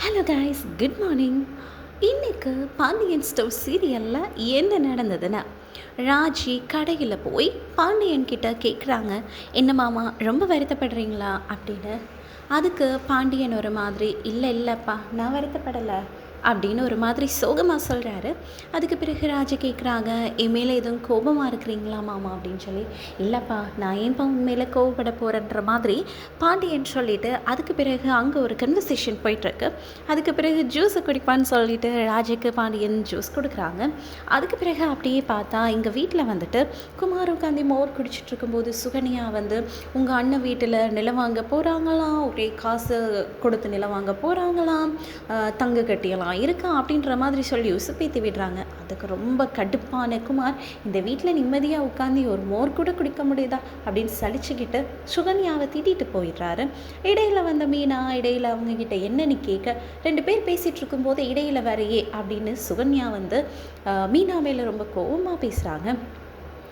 Hello guys good morning இன்றைக்கு Pandian stove சீரியலில் என்ன நடந்ததுன்னா? ராஜி கடையில் போய் பாண்டியன் கிட்ட கேட்குறாங்க என்ன மாமா ரொம்ப வருத்தப்படுறீங்களா? அப்படின்னு. அதுக்கு பாண்டியன் ஒரு மாதிரி இல்லை இல்லைப்பா நான் வருத்தப்படலை. அப்படின்னு ஒரு மாதிரி சோகமாக சொல்கிறாரு அதுக்கு பிறகு ராஜா கேட்குறாங்க என் மேலே எதுவும் கோபமாக இருக்கிறீங்களா மாமா? அப்படின்னு சொல்லி இல்லைப்பா நான் ஏன்ப்பா உன் மேலே கோவப்பட போகிறேன்ற மாதிரி பாண்டியன் சொல்லிட்டு அதுக்கு பிறகு அங்கே ஒரு கன்வர்சேஷன் போயிட்டுருக்கு. அதுக்கு பிறகு ஜூஸை குடிப்பான்னு சொல்லிட்டு ராஜுக்கு பாண்டியன் ஜூஸ் கொடுக்குறாங்க. அதுக்கு பிறகு அப்படியே பார்த்தா எங்கள் வீட்டில் வந்துட்டு குமார் உட்காந்து மோர் குடிச்சிட்டு இருக்கும்போது சுகன்யா வந்து உங்கள் அண்ணன் வீட்டில் நிலம் வாங்க போகிறாங்களாம் ஒரே காசு கொடுத்து நிலம் வாங்க போகிறாங்களாம் தங்க கட்டியெல்லாம் இருக்கா அப்படின்ற மாதிரி சொல்லி உசுப்பேத்தி விடுறாங்க அதுக்கு ரொம்ப கடுப்பான குமார் இந்த வீட்டில் நிம்மதியாக உட்காந்து ஒரு மோர் கூட குடிக்க முடியுதா? அப்படின்னு சலிச்சுக்கிட்டு சுகன்யாவை திட்டிட்டு போயிடுறாரு. இடையில் வந்த மீனா இடையில் அவங்கக்கிட்ட என்னன்னு கேட்க ரெண்டு பேர் பேசிகிட்டு இருக்கும்போது இடையில் வரையே அப்படின்னு சுகன்யா வந்து மீனா மேலே ரொம்ப கோபமாக பேசுகிறாங்க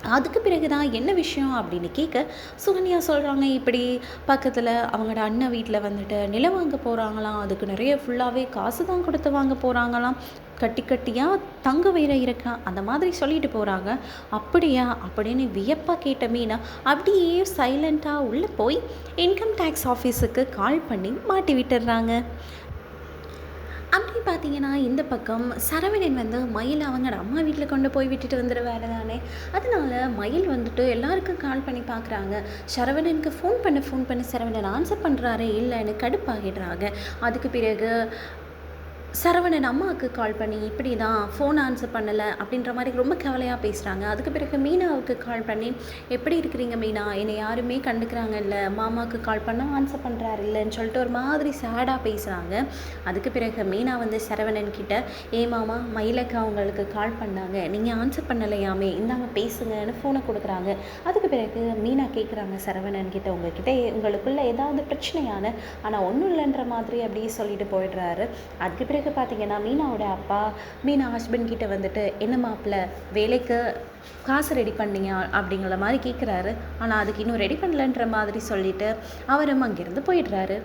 அதுக்கு பிறகு தான் என்ன விஷயம் அப்படின்னு கேட்க சுகன்யா சொல்கிறாங்க இப்படி பக்கத்தில் அவங்களோட அண்ணன் வீட்டில் வந்துட்டு நிலம் வாங்க போகிறாங்களாம் அதுக்கு நிறைய ஃபுல்லாகவே காசு தான் கொடுத்து வாங்க போகிறாங்களாம் கட்டி கட்டியாக தங்க வேற இருக்கா? அந்த மாதிரி சொல்லிட்டு போகிறாங்க அப்படியா? அப்படின்னு வியப்பாக கேட்ட மீனா அப்படியே சைலண்ட்டாக உள்ளே போய் இன்கம் டேக்ஸ் ஆஃபீஸுக்கு கால் பண்ணி மாட்டி விட்டுடுறாங்க அப்படி பார்த்தீங்கன்னா இந்த பக்கம் சரவணன் வந்து மயில் அவங்களோட அம்மா வீட்டில் கொண்டு போய் விட்டுட்டு வந்துடுவாரு தானே? அதனால மயில் வந்துட்டு எல்லாருக்கும் கால் பண்ணி பார்க்குறாங்க. சரவணனுக்கு ஃபோன் பண்ண ஃபோன் பண்ண சரவணன் ஆன்சர் பண்ணுறாரு இல்லைன்னு கடுப்பாகிடுறாங்க. அதுக்கு பிறகு சரவணன் அம்மாவுக்கு கால் பண்ணி இப்படி தான் ஃபோன் ஆன்சர் பண்ணலை அப்படின்ற மாதிரி ரொம்ப கவலையாக பேசுகிறாங்க அதுக்கு பிறகு மீனாவுக்கு கால் பண்ணி எப்படி இருக்கிறீங்க மீனா? என்னை யாருமே கண்டுக்கிறாங்க இல்லை மாமாவுக்கு கால் பண்ணால் ஆன்சர் பண்ணுறாரு இல்லைன்னு சொல்லிட்டு ஒரு மாதிரி சேடாக பேசுகிறாங்க அதுக்கு பிறகு மீனா வந்து சரவணன் கிட்ட ஏ மாமா மயிலக்கா அவங்களுக்கு கால் பண்ணாங்க. நீங்கள் ஆன்சர் பண்ணலையாமே. இந்தாங்க பேசுங்கன்னு ஃபோனை கொடுக்குறாங்க. அதுக்கு பிறகு மீனா கேட்குறாங்க சரவணன் கிட்ட உங்ககிட்ட உங்களுக்குள்ள ஏதாவது பிரச்சனையான ஆனால் ஒன்றும் இல்லைன்ற மாதிரி அப்படியே சொல்லிட்டு போயிடுறாரு. அதுக்கு பிறகு பார்த்தீங்கன்னா மீனாவோட அப்பா மீனா ஹஸ்பண்ட் கிட்ட வந்துட்டு என்ன மாப்பிள்ள வேலைக்கு காசு ரெடி பண்ணீங்க அப்படிங்கிற மாதிரி கேட்குறாரு ஆனால் அதுக்கு இன்னும் ரெடி பண்ணலன்ற மாதிரி சொல்லிட்டு அவரும் அங்கேருந்து போயிடுறாரு.